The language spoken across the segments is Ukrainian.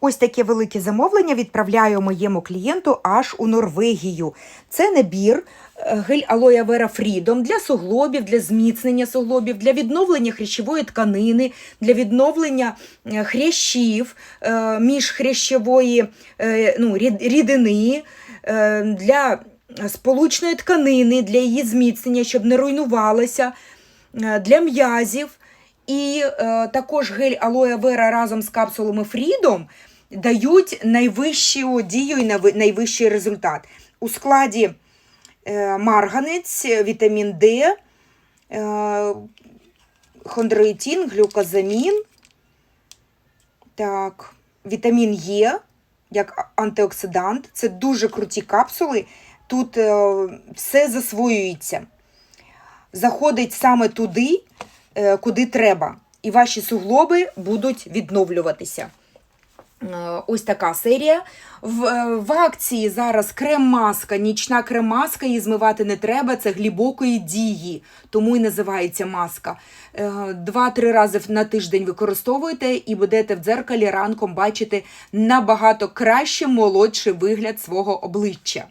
Ось таке велике замовлення відправляю моєму клієнту аж у Норвегію. Це набір е, гель алоє вера Freedom для суглобів, для зміцнення суглобів, для відновлення хрящової тканини, для відновлення е, хрящів, е, міжхрящової ну, рідини, для сполучної тканини, для її зміцнення, щоб не руйнувалася, е, для м'язів. І е, також гель алоє вера разом з капсулами Freedom дають найвищу дію і найвищий результат. У складі е, марганець, вітамін Д, е, хондроїтін, глюкозамін, так, вітамін Е як антиоксидант. Це дуже круті капсули. Тут е, все засвоюється. Заходить саме туди, куди треба, і ваші суглоби будуть відновлюватися. Е, Ось така серія. В, е, в акції зараз крем-маска, нічна крем-маска, її змивати не треба, це глибокої дії, тому і називається маска. Е, Два-три рази на тиждень використовуєте і будете в дзеркалі ранком бачити набагато краще молодший вигляд свого обличчя.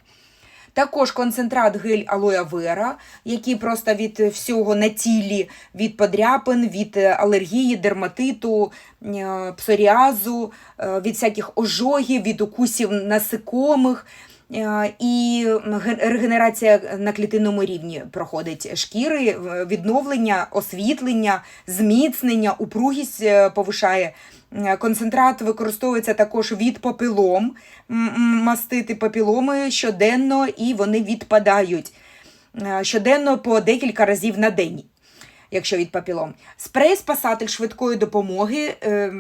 Також концентрат гель алоя вера, який просто від всього на тілі, від подряпин, від е, алергії, дерматиту, е, псоріазу, е, від всяких ожогів, від укусів насекомих. Е, І ге- регенерація на клітинному рівні проходить шкіри, відновлення, освітлення, зміцнення, упругість е, повишає. Концентрат використовується також від папілом, мастити папіломи щоденно і вони відпадають Е, щоденно по декілька разів на день, якщо від папілом. Спрей спасатель швидкої допомоги е,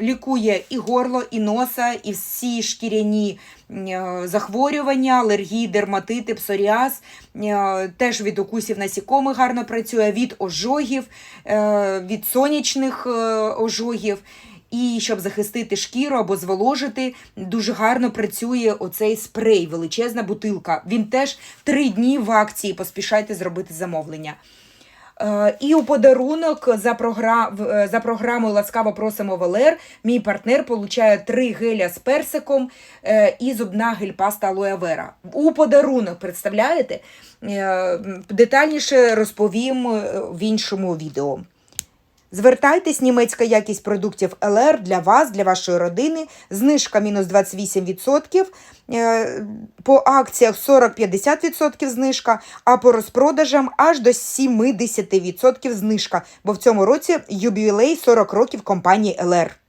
лікує і горло, і носа, і всі шкіряні е, захворювання, алергії, дерматити, псоріаз. Е, Теж від укусів насікомих гарно працює, від ожогів, е, від сонячних ожогів. І щоб захистити шкіру або зволожити, дуже гарно працює оцей спрей, величезна бутилка. Він теж три дні в акції. Поспішайте зробити замовлення. Е, І у подарунок за, програм... е, за програмою Ласкаво просимо Валер. Мій партнер получає три геля з персиком е, і зубна гель-паста алоя вера. У подарунок, представляєте? Детальніше розповім в іншому відео. Звертайтесь, німецька якість продуктів ЛР для вас, для вашої родини. Знижка мінус 28%. е, По акціях 40-50% знижка, а по розпродажам аж до 70% знижка. Бо в цьому році юбілей 40 років компанії ЛР.